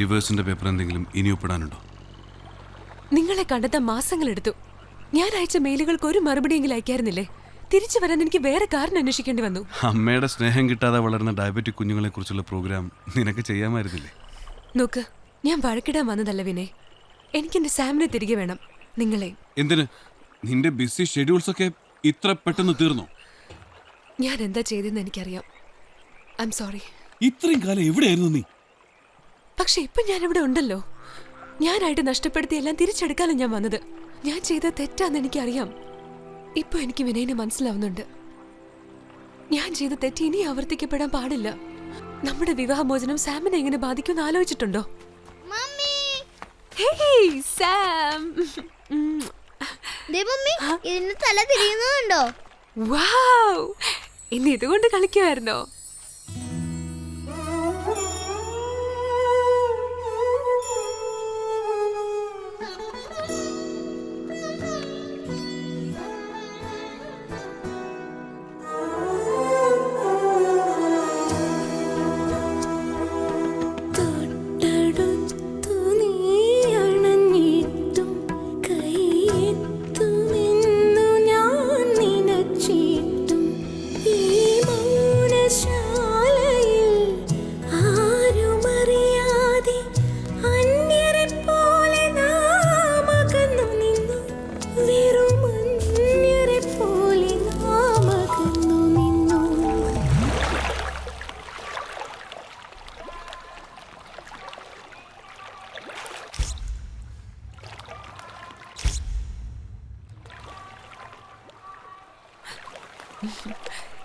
ഡിവേഴ്സിന്റെ paper എന്തെങ്കിലും ഇനി ഒപ്പിടാനുണ്ടോ? നിങ്ങളെ കണ്ടെത്താൻ മാസങ്ങളെടുത്തു. ഞാൻ അയച്ച മെയിലുകൾക്ക് ഒരു മറുപടിയെങ്കിലും അയക്കായിരുന്നില്ലേ? തിരിച്ചു വരാൻ എനിക്ക് വേറെ കാരണം അന്വേഷിക്കേണ്ടി വന്നു. അമ്മയുടെ സ്നേഹം കിട്ടാതെ വളരുന്ന ഡയബറ്റിക് കുഞ്ഞുങ്ങളെ കുറിച്ചുള്ള പ്രോഗ്രാം നിനക്ക് ചെയ്യാമായിരുന്നില്ലേ? നോക്ക് ഞാൻ വഴക്കിടാൻ വന്നതല്ല വിനയ്. എനിക്കെന്റെ സാമിനെ തിരികെ വേണം. നിങ്ങളെ. എന്തിന്? നിന്റെ ബിസി ഷെഡ്യൂൾസ് ഒക്കെ ഇത്ര പെട്ടെന്ന് തീർന്നു? ഞാൻ എന്താ ചെയ്തെന്ന് എനിക്കറിയാം. ഐ എം സോറി ഇത്രയും കാലം എവിടെയായിരുന്നു നീ? പക്ഷെ ഇപ്പൊ ഞാൻ ഇവിടെ ഉണ്ടല്ലോ. ഞാനായിട്ട് നഷ്ടപ്പെടുത്തിയെല്ലാം തിരിച്ചെടുക്കാനും ഞാൻ വന്നത്. ഞാൻ ചെയ്ത തെറ്റാന്ന് എനിക്കറിയാം. ഇപ്പൊ എനിക്ക് വിനയനെ മനസ്സിലാവുന്നുണ്ട്. ഞാൻ ചെയ്ത തെറ്റ് ഇനി ആവർത്തിക്കപ്പെടാൻ പാടില്ല. നമ്മുടെ വിവാഹമോചനം സാമിനെ എങ്ങനെ ബാധിക്കുമെന്ന് ആലോചിച്ചിട്ടുണ്ടോ? സാം. ഇതിന് തല തിരിയുന്നുണ്ടോ! ഇന്ന് ഇതുകൊണ്ട് കളിക്കുമായിരുന്നോ?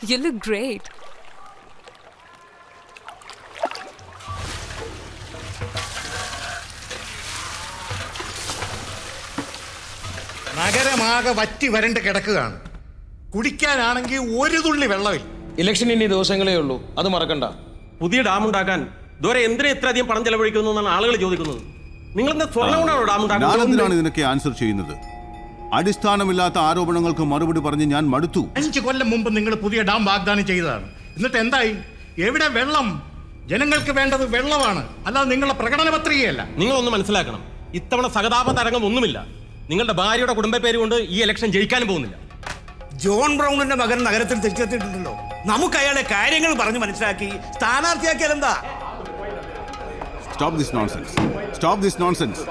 You look great. നഗരമാകെ വറ്റി വരണ്ട് കിടക്കുകയാണ്. കുടിക്കാനാണെങ്കിൽ ഒരു തുള്ളി വെള്ളമില്ല. ഇലക്ഷൻ ഇനി ദിവസങ്ങളേ ഉള്ളൂ. അത് മറക്കണ്ട. പുതിയ ഡാം ഉണ്ടാക്കാൻ ഇതുവരെ എന്തിനാ ഇത്രയധികം പണം ചെലവഴിക്കുന്നു എന്നാണ് ആളുകൾ ചോദിക്കുന്നത്. നിങ്ങൾ എന്താ സ്വർണം കൊണ്ടാണോ ഡാം ഉണ്ടാക്കുന്നത്? ഇതിനൊക്കെ ആൻസർ ചെയ്യുന്നത്? അടിസ്ഥാനമില്ലാത്ത ആരോപണങ്ങൾക്ക് മറുപടി പറഞ്ഞ് ഞാൻ മടുത്തു. അഞ്ച് കൊല്ലം മുമ്പ് നിങ്ങൾ പുതിയ ഡാം വാഗ്ദാനം ചെയ്തതാണ്. എന്നിട്ട് എന്തായി? എവിടെ വെള്ളം? ജനങ്ങൾക്ക് വേണ്ടത് വെള്ളമാണ്. അല്ലാതെ നിങ്ങളുടെ പ്രകടന പത്രികയല്ല. നിങ്ങളൊന്ന് മനസ്സിലാക്കണം. ഇത്തവണ സഹതാപ തരംഗം ഒന്നുമില്ല. നിങ്ങളുടെ ഭാര്യയുടെ കുടുംബ പേര് കൊണ്ട് ഈ ഇലക്ഷൻ ജയിക്കാനും പോകുന്നില്ല. ജോൺ ബ്രൗണിന്റെ മകൻ നഗരത്തിൽ തിരിച്ചെത്തിയിട്ടുണ്ടല്ലോ നമുക്ക് അയാളെ കാര്യങ്ങൾ പറഞ്ഞു മനസ്സിലാക്കി സ്ഥാനാർത്ഥിയാക്കിയാൽ എന്താ? Stop this nonsense stop this nonsense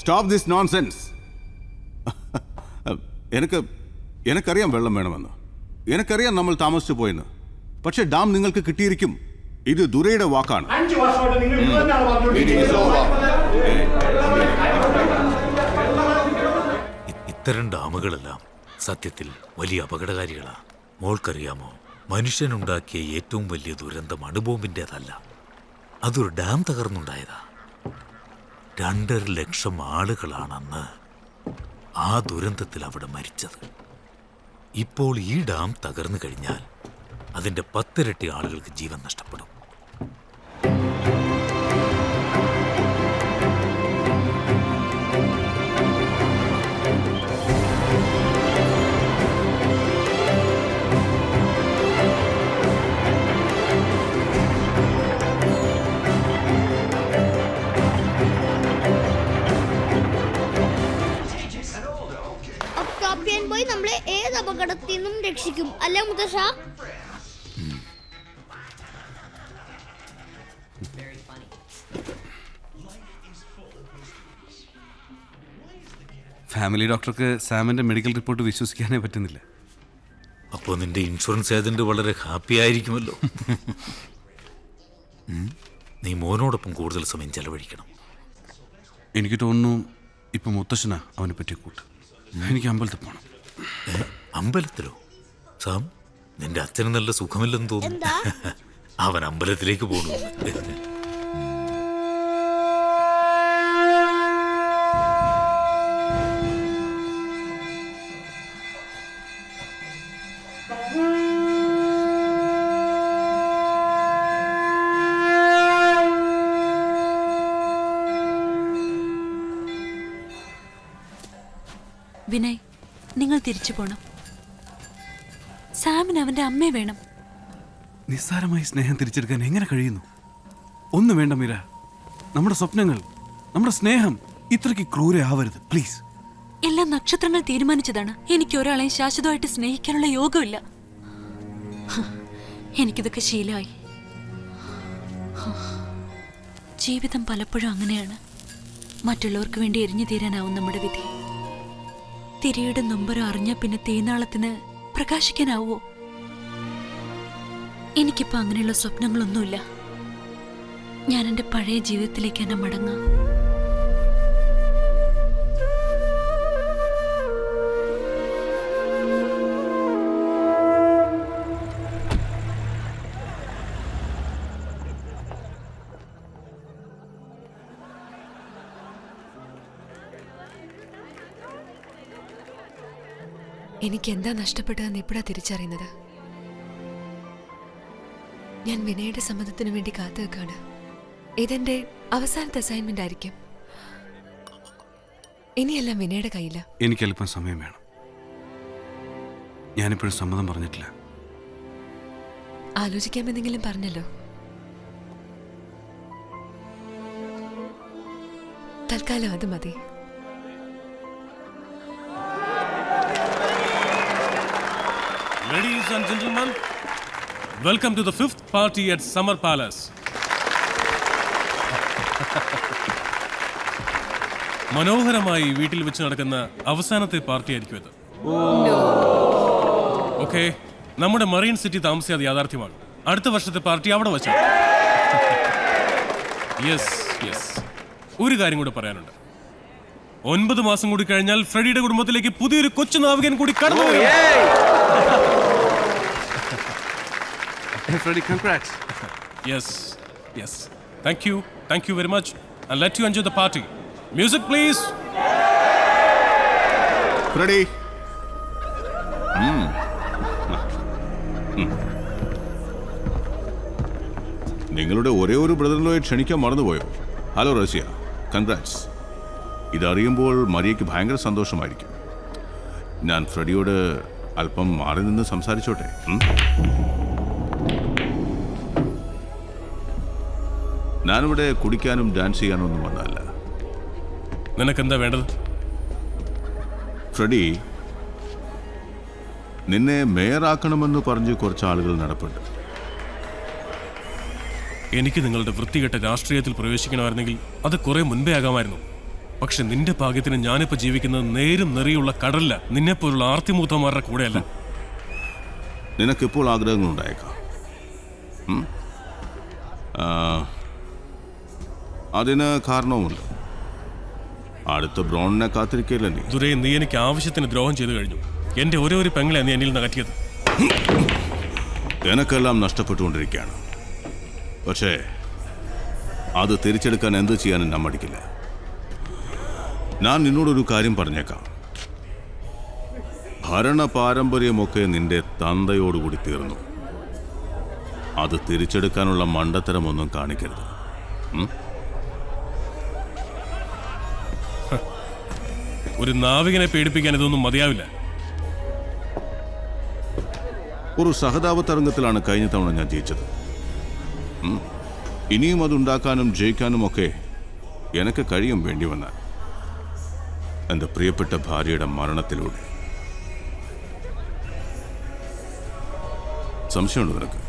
stop this nonsense എനിക്ക് എനിക്കറിയാം വെള്ളം വേണമെന്ന്. എനിക്കറിയാം നമ്മൾ താമസിച്ചു പോയെന്ന്. പക്ഷെ ഡാം നിങ്ങൾക്ക് കിട്ടിയിരിക്കും. ഇത് ദുരയുടെ വാക്കാണ്. ഇത്തരം ഡാമുകളെല്ലാം സത്യത്തിൽ വലിയ അപകടകാരികളാ. മോൾക്കറിയാമോ? മനുഷ്യനുണ്ടാക്കിയ ഏറ്റവും വലിയ ദുരന്തം അണുബോംബിന്റെതല്ല. അതൊരു ഡാം തകർന്നുണ്ടായതാ. രണ്ടര ലക്ഷം ആളുകളാണെന്ന് ആ ദുരന്തത്തിൽ അവിടെ മരിച്ചത്. ഇപ്പോൾ ഈ ഡാം തകർന്നു കഴിഞ്ഞാൽ അതിന്റെ പത്തിരട്ടി ആളുകൾക്ക് ജീവൻ നഷ്ടപ്പെടും. രക്ഷിക്കും അല്ലേ മുത്തശ്ശ ഫാമിലി ഡോക്ടർക്ക് സാമിന്റെ മെഡിക്കൽ റിപ്പോർട്ട് വിശ്വസിക്കാനേ പറ്റുന്നില്ല. അപ്പോൾ നിന്റെ ഇൻഷുറൻസ് ഏജന്റ് വളരെ ഹാപ്പി ആയിരിക്കുമല്ലോ. നീ മോനോടൊപ്പം കൂടുതൽ സമയം ചെലവഴിക്കണം. എനിക്ക് തോന്നുന്നു ഇപ്പൊ മുത്തശ്ശനാ അവനെ പറ്റിയ കൂട്ട്. എനിക്ക് അമ്പലത്തിൽ പോകണം ഏ? അമ്പലത്തിലോ? സാം നിന്റെ അച്ഛന് നല്ല സുഖമില്ലെന്ന് തോന്നുന്നു. എന്താ? അവൻ അമ്പലത്തിലേക്ക് പോണു. വിനയ് നിങ്ങൾ തിരിച്ചു പോണം. സാമിന് അവന്റെ അമ്മയെ വേണം. നിസ്സാരമായി സ്നേഹം തിരിച്ചെടുക്കാൻ എങ്ങനെ കഴിയുന്നു? ഒന്നും വേണ്ട മീര. നമ്മുടെ സ്വപ്നങ്ങൾ നമ്മുടെ സ്നേഹം ഇത്രയ്ക്ക് ക്രൂരയാവരുത് പ്ലീസ് എല്ലാം നക്ഷത്രങ്ങൾ തീരുമാനിച്ചതാണ്. എനിക്ക് ഒരാളെയും ശാശ്വതമായിട്ട് സ്നേഹിക്കാനുള്ള യോഗമില്ല. എനിക്കിതൊക്കെ ശീലമായി. ജീവിതം പലപ്പോഴും അങ്ങനെയാണ്. മറ്റുള്ളവർക്ക് വേണ്ടി എരിഞ്ഞു തീരാനാവും നമ്മുടെ വിധി. തിരിയുടെ നൊമ്പരം അറിഞ്ഞ പിന്നെ തീനാളത്തിന് പ്രകാശിക്കാനാവോ? എനിക്കിപ്പോ അങ്ങനെയുള്ള സ്വപ്നങ്ങളൊന്നുമില്ല. ഞാൻ എന്റെ പഴയ ജീവിതത്തിലേക്ക് തന്നെ മടങ്ങാം എനിക്ക് എന്താ നഷ്ടപ്പെട്ടതെന്ന് ഇപ്പോഴാ തിരിച്ചറിയുന്നത്? ഞാൻ വിനയുടെ സമ്മതത്തിനു വേണ്ടി കാത്തു വെക്കാണ് ഇതെന്റെ അവസാനത്തെ അസൈൻമെന്റ് ആയിരിക്കും. ഇനിയെല്ലാം വിനയുടെ കയ്യില. എനിക്ക് അല്പം സമയം വേണം. ഞാനിപ്പോഴും സമ്മതം പറഞ്ഞിട്ടില്ല. ആലോചിക്കാമെന്നെങ്കിലും പറഞ്ഞല്ലോ. തൽക്കാലം അത് മതി. And gentlemen, welcome to the fifth party at Summer Palace. മനോഹരമായി വീട്ടിൽ വെച്ച് നടക്കുന്ന അവസാനത്തെ പാർട്ടി ആയിരിക്കും ഇത്. ഓക്കെ നമ്മുടെ മറീൻ സിറ്റി താമസിയാതെ യാഥാർത്ഥ്യമാണ്. അടുത്ത വർഷത്തെ പാർട്ടി അവിടെ വെച്ചാണ് യെസ് യെസ് ഒരു കാര്യം കൂടെ പറയാനുണ്ട്. ഒൻപത് മാസം കൂടി കഴിഞ്ഞാൽ ഫ്രെഡിയുടെ കുടുംബത്തിലേക്ക് പുതിയൊരു കൊച്ചു നാവികൻ കൂടി കടന്നു Freddy congrats Yes, yes. Thank you. Thank you very much. And let you enjoy the party. Music, please. Freddy നിങ്ങളുടെ ഒരേ ഒരു ബ്രദറിലോയെ ക്ഷണിക്കാൻ മറന്നുപോയോ ഹലോ റഷ്യ കൺഗ്രാറ്റ്സ് ഇതറിയുമ്പോൾ മരിയയ്ക്ക് ഭയങ്കര സന്തോഷമായിരിക്കും ഞാൻ ഫ്രെഡിയോട് അല്പം മാറി നിന്ന് സംസാരിച്ചോട്ടെ ഞാനിവിടെ കുടിക്കാനും ഡാൻസ് ചെയ്യാനും ഒന്നും വന്നതല്ല. നിനക്കെന്താ വേണ്ടത്? ഫ്രെഡി നിന്നെ മേയറാക്കണമെന്ന് പറഞ്ഞ് കുറച്ച് ആളുകൾ നടപ്പുണ്ട്. എനിക്ക് നിങ്ങളുടെ വൃത്തികെട്ട രാഷ്ട്രീയത്തിൽ പ്രവേശിക്കണമായിരുന്നെങ്കിൽ അത് കുറെ മുൻപേ ആകാമായിരുന്നു. പക്ഷെ നിന്റെ ഭാഗ്യത്തിന് ഞാനിപ്പോ ജീവിക്കുന്നത് നേരും നെറിയുള്ള കടലില്ല. നിന്നെപ്പോലുള്ള ആർത്തിമൂത്തമാരുടെ കൂടെയല്ല. നിനക്കിപ്പോൾ ആഗ്രഹങ്ങളുണ്ടായേക്കാം. അതിന് കാരണവുമുണ്ട്. അടുത്ത ബ്രോണിനെ കാത്തിരിക്കില്ല നീ. ദുരേ നീ എനിക്ക് ആവശ്യത്തിന് ദ്രോഹം ചെയ്തു കഴിഞ്ഞു. എന്റെ ഓരോ ഒരു പെങ്ങളെ നീ എന്നിൽ നിന്ന് കറ്റിയത് എനക്കെല്ലാം നഷ്ടപ്പെട്ടുകൊണ്ടിരിക്കുകയാണ്. പക്ഷേ അത് തിരിച്ചെടുക്കാൻ എന്ത് ചെയ്യാനും ഞാൻ മടിക്കില്ല ഞാൻ നിന്നോടൊരു കാര്യം പറഞ്ഞേക്കാം. ഭരണ പാരമ്പര്യമൊക്കെ നിന്റെ തന്തയോടുകൂടി തീർന്നു. അത് തിരിച്ചെടുക്കാനുള്ള മണ്ടത്തരമൊന്നും കാണിക്കരുത്. ഒരു നാവികനെ പേടിപ്പിക്കാൻ ഇതൊന്നും മതിയാവില്ല. ഒരു സഹതാപ തരംഗത്തിലാണ് കഴിഞ്ഞ തവണ ഞാൻ ജയിച്ചത്. ഇനിയും അതുണ്ടാക്കാനും ജയിക്കാനും ഒക്കെ എനിക്ക് കഴിയും വേണ്ടി വന്നാൽ. എന്റെ പ്രിയപ്പെട്ട ഭാര്യയുടെ മരണത്തിലൂടെ. സംശയമുണ്ട് നിനക്ക്?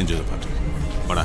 എൻജോയ് ദ പാട്ട് പടാ.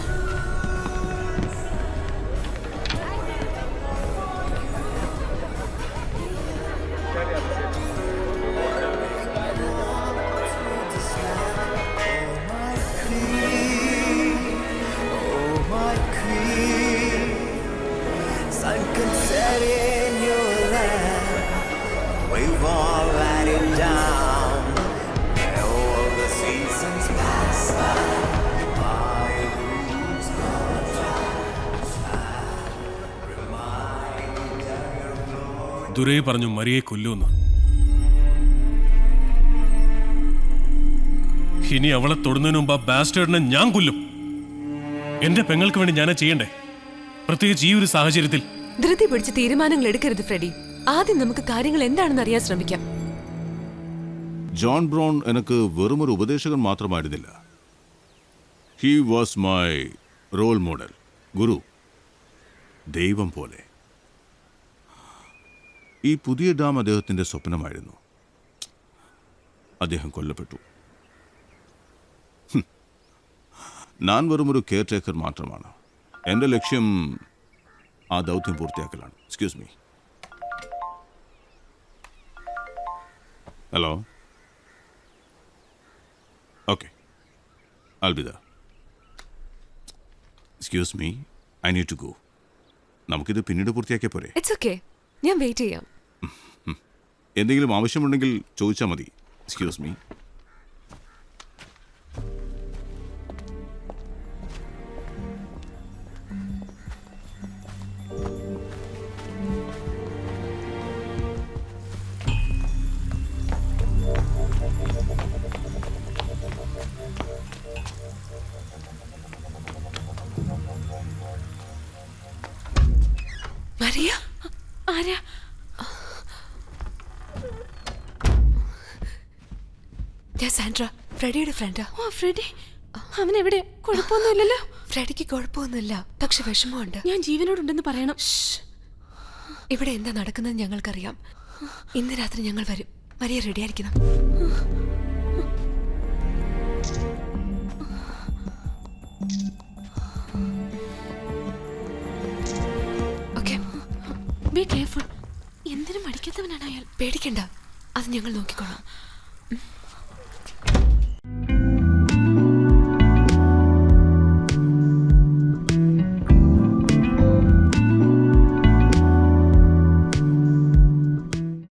ദുരൈ പറഞ്ഞു മരിയെ കൊല്ലുമെന്ന് ഇനി അവളെ തൊടുന്നതിന് മുമ്പ് ആ ബാസ്റ്റേഡിനെ ഞാൻ കൊല്ലും. എന്റെ പെങ്ങൾക്ക് വേണ്ടി ഞാനാ ചെയ്യണ്ടേ? പ്രത്യേകിച്ച് ഈ ഒരു സാഹചര്യത്തിൽ. ധൃതി പിടിച്ച് തീരുമാനങ്ങൾ എടുക്കരുത് ഫ്രെഡി. ആദ്യം നമുക്ക് കാര്യങ്ങൾ എന്താണെന്ന് അറിയാൻ ശ്രമിക്കാം. ജോൺ ബ്രൗൺ എനിക്ക് വെറുമൊരു ഉപദേശകൻ മാത്രമായിരുന്നില്ല. He was my role model ഗുരു ദൈവം പോലെ. ഈ പുതിയ ഡാം അദ്ദേഹത്തിന്റെ സ്വപ്നമായിരുന്നു. അദ്ദേഹം കൊല്ലപ്പെട്ടു. ഞാൻ വെറും ഒരു കെയർ ടേക്കർ മാത്രമാണ്. എന്റെ ലക്ഷ്യം ആ ദൗത്യം പൂർത്തിയാക്കലാണ്. Excuse me hello okay Al Bidda excuse me I need to go നമുക്കിത് പിന്നീട് പൂർത്തിയാക്കിയ പോരെ. ഇറ്റ്സ് ഓക്കെ ഞാൻ വെയിറ്റ് ചെയ്യാം. എന്തെങ്കിലും ആവശ്യമുണ്ടെങ്കിൽ ചോദിച്ചാൽ മതി. എക്സ്ക്യൂസ് മീ ഞാൻ സാൻഡ്ര ഫ്രെഡിയുടെ ഫ്രണ്ടാ. ഓ ഫ്രെഡി? അവൻ എവിടെ കുഴപ്പമൊന്നുമില്ലല്ലോ? ഫ്രെഡിക്ക് കുഴപ്പമൊന്നുമില്ല പക്ഷെ വിഷമമുണ്ട്. ഞാൻ ജീവനോടുണ്ടെന്ന് പറയണം. ഇവിടെ എന്താ നടക്കുന്നത് ഞങ്ങൾക്കറിയാം. ഇന്ന് രാത്രി ഞങ്ങൾ വരും. മരിയ റെഡി ആയിരിക്കണം ബി കെയർഫുൾ എന്തിനും മടിക്കാത്തവനാണ് അയാൾ. പേടിക്കണ്ട. അത് ഞങ്ങൾ നോക്കിക്കോളാം.